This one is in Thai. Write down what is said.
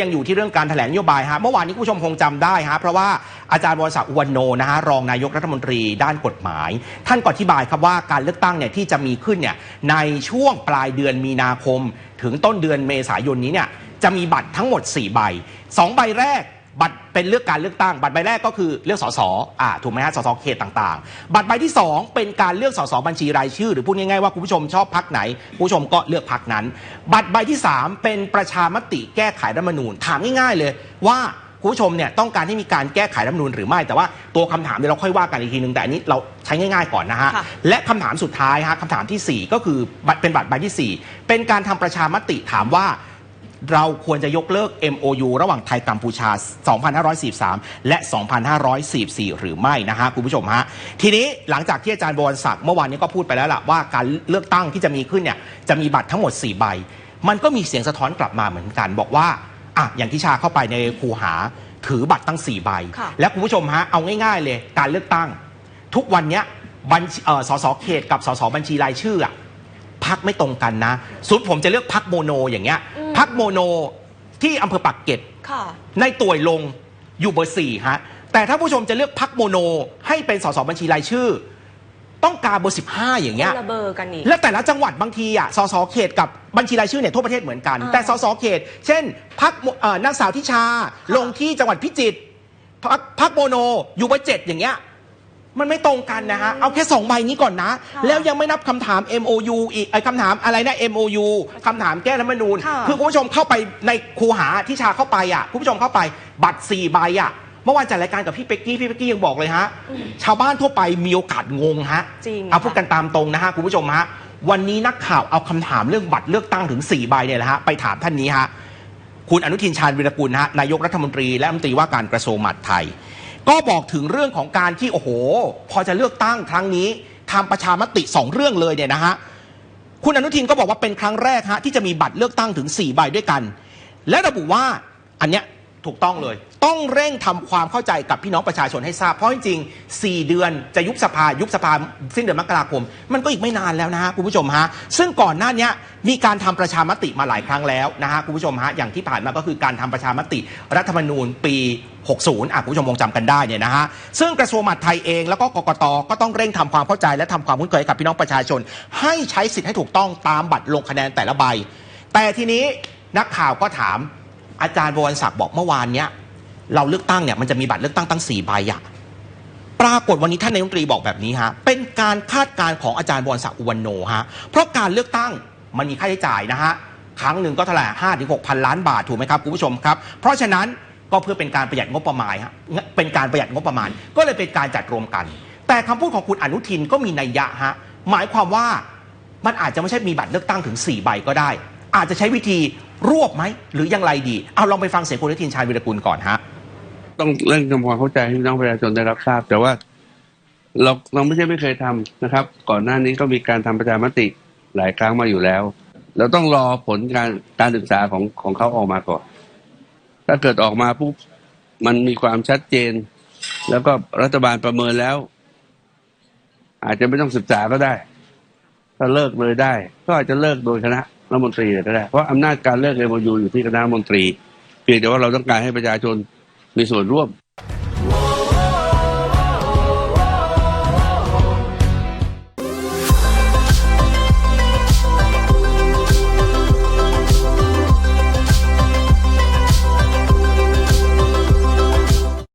ยังอยู่ที่เรื่องการแถลงนโยบายฮะเมื่อวานนี้คุณผู้ชมคงจำได้ฮะเพราะว่าอาจารย์วรศักดิ์อุวันโนนะฮะรองนายกรัฐมนตรีด้านกฎหมาย ท่านก็อธิบายครับว่าการเลือกตั้งเนี่ยที่จะมีขึ้นเนี่ยในช่วงปลายเดือนมีนาคม ถึงต้นเดือนเมษายนนี้เนี่ยจะมีบัตรทั้งหมด 4 ใบ 2 ใบแรก บัตรเป็นเลือกการเลือกตั้ง บัตรใบแรกก็คือเลือกสสอ่าถูกไหมฮะสสเขตต่างๆ บัตรใบที่ 2 เป็นการเลือกสสบัญชีรายชื่อ หรือพูดง่ายๆว่าคุณผู้ชมชอบพักไหนคุณผู้ชมก็เลือกพักนั้น บัตรใบที่ 3 เป็นประชามติแก้ไขรัฐธรรมนูญถามง่ายๆ เลยว่าคุณผู้ชมเนี่ยต้องการให้มีการแก้ไขรัฐธรรมนูญหรือไม่แต่ว่าตัวคำถามเดี๋ยวเราค่อยว่ากันอีกทีนึงแต่อันนี้เราใช้ง่ายๆก่อนนะฮะค่ะและคำถามสุดท้ายฮะคำถามทีสี่4 ก็คือบัตรเป็นบัตรใบทีสี่4 เป็นการทำประชามติถามว่า เราควรจะยกเลิก MOU ระหว่างไทยกัมพูชา 2543 และ 2544 หรือไม่นะฮะคุณผู้ชมฮะ ทีนี้หลังจากที่อาจารย์บวรศักดิ์เมื่อวานนี้ก็พูดไปแล้วล่ะว่าการเลือกตั้งที่จะมีขึ้นเนี่ยจะมีบัตรทั้งหมด 4 ใบ มันก็มีเสียงสะท้อนกลับมาเหมือนกัน บอกว่าอะอย่างที่ชาเข้าไปในคูหาถือบัตรตั้ง 4 ใบค่ะและคุณผู้ชมฮะเอาง่าย ๆ เลยการเลือกตั้ง ทุกวันเนี้ยบัญชีเอ่อสสเขตกับสสบัญชีรายชื่ออะพักไม่ตรงกันนะ สุดผมจะเลือกพักโมโนอย่างเงี้ยอืม พักโมโนที่อำเภอปักเกร็ดค่ะ ในต่วยลงอยู่เบอร์สี่ฮะ แต่ถ้าผู้ชมจะเลือกพักโมโน ให้เป็นสสบัญชีรายชื่อ ต้องการเบอร์สิบห้าอย่างเงี้ยคนละเบอร์กันนี่และแต่ละจังหวัดบางทีอะสสเขตกับบัญชีรายชื่อเนี่ยทั่วประเทศเหมือนกัน อ่า แต่สสเขต เช่นพักนางสาวทิชาลงที่จังหวัดพิจิตรพักพักโมโนอยู่เบอร์เจ็ดอย่างเงี้ย มันไม่ตรงกันนะฮะ เอาแค่สองใบนี้ก่อนนะค่ะแล้วยังไม่นับคำถาม MOU อีกไอ้คำถามอะไรนะ MOU คำถามแก้รัฐธรรมนูญ ค่ะคือคุณผู้ชมเข้าไปในคูหาที่ชาเข้าไปอะคุณผู้ชมเข้าไปบัตรสี่ใบอะเมื่อวานจัดรายการกับพี่เป็กกี้พี่เป็กกี้ยังบอกเลยฮะ ชาวบ้านทั่วไปมีโอกาสงงฮะจริง เอาพูดค่ะกันตามตรงนะฮะคุณผู้ชมฮะวันนี้นักข่าวเอาคำถามเรื่องบัตรเลือกตั้งถึง4ใบเนี่ยแหละฮะไปถามท่านนี้ฮะ คุณอนุทินชาญวิรกุลฮะนายกรัฐมนตรีและรัฐมนตรีว่าการกระทรวงมหาดไทย ก็บอกถึงเรื่องของการที่โอ้โห พอจะเลือกตั้งครั้งนี้ทำประชามติสองเรื่องเลยเนี่ยนะฮะคุณอนุทินก็บอกว่าเป็นครั้งแรกฮะที่จะมีบัตรเลือกตั้งถึง 4 ใบด้วยกัน และระบุว่าอันเนี้ย ถูกต้องเลย ต้องเร่งทำความเข้าใจกับพี่น้องประชาชนให้ทราบ เพราะจริงๆ 4 เดือนจะยุบสภายุบสภาสิ้นเดือนมกราคม มันก็อีกไม่นานแล้วนะฮะคุณผู้ชมฮะ ซึ่งก่อนหน้านี้มีการทำประชามติมาหลายครั้งแล้วนะฮะคุณผู้ชมฮะ อย่างที่ผ่านมาก็คือการทำประชามติรัฐธรรมนูญปี 60อะคุณผู้ชมคงจำกันได้เนี่ยนะฮะ ซึ่งกระทรวงมหาดไทยเองแล้วก็กกตก็ต้องเร่งทำความเข้าใจ และทำความคุ้นเคยกับพี่น้องประชาชน ให้ใช้สิทธิ์ให้ถูกต้องตามบัตรลงคะแนนแต่ละใบ แต่ทีนี้นักข่าวก็ถาม อาจารย์บวรศักดิ์บอกเมื่อวานเนี้ยเราเลือกตั้งเนี่ยมันจะมีบัตรเลือกตั้งตั้ง4ใบอะปรากฏวันนี้ท่านนายกรัฐมนตรีบอกแบบนี้ฮะเป็นการคาดการณ์ของอาจารย์บวรศักดิ์อุวันโนฮะเพราะการเลือกตั้งมันมีค่าใช้จ่ายนะฮะครั้งหนึ่งก็เท่าไหร่ห้าถึงหกพันล้านบาทถูกไหมครับคุณผู้ชมครับ เพราะฉะนั้นก็เพื่อเป็นการประหยัดงบประมาณฮะเป็นการประหยัดงบประมาณ ก็เลยเป็นการจัดรวมกัน แต่คำพูดของคุณอนุทินก็มีนัยยะฮะหมายความว่ามันอาจจะไม่ใช่มีบัตรเลือกตั้งถึง 4 ใบก็ได้ อาจจะใช้วิธี รวบไหม หรือยังไรดี เอาลองไปฟังเสียงคุณอนุทินชาญวิรกุลก่อนฮะ ต้องเร่งทำความเข้าใจให้พี่น้องประชาชนได้รับทราบ แต่ว่าเราเราไม่ใช่ไม่เคยทำนะครับ ก่อนหน้านี้ก็มีการทำประชามติหลายครั้งมาอยู่แล้ว เราต้องรอผลการการศึกษาของของเขาออกมาก่อน ถ้าเกิดออกมาปุ๊บมันมีความชัดเจน แล้วก็รัฐบาลประเมินแล้ว อาจจะไม่ต้องศึกษาก็ได้ ถ้าเลิกเลยได้ ก็อาจจะเลิกโดยคณะ รัฐมนตรีก็ได้ เพราะอำนาจการเลิกเอ็มยูอยู่ที่คณะรัฐมนตรี เพียงแต่ว่าเราต้องการให้ประชาชนมีส่วนร่วม